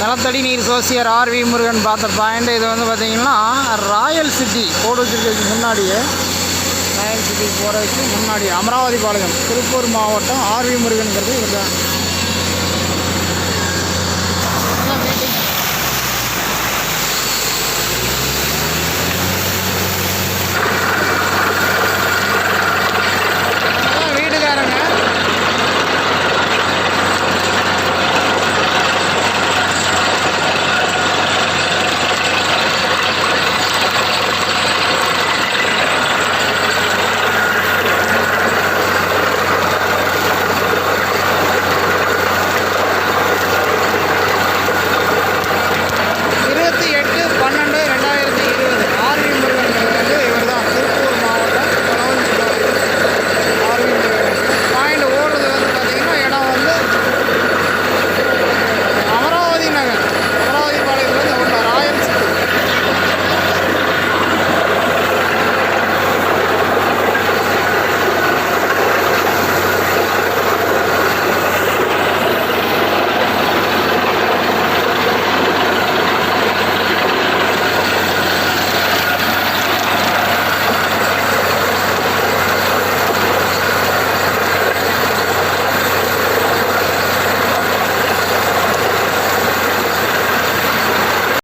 நிலத்தடி நீர் சோசியர் ஆர்வி முருகன் பார்த்த பாயிண்ட். இது வந்து பார்த்தீங்கன்னா ராயல் சிட்டி போர்டு வச்சிருக்கிறதுக்கு முன்னாடியே ராயல் சிட்டி போகிறதுக்கு முன்னாடி அமராவதி பாளையம் திருப்பூர் மாவட்டம் ஆர்வி முருகனுங்கிறது இவர் தான்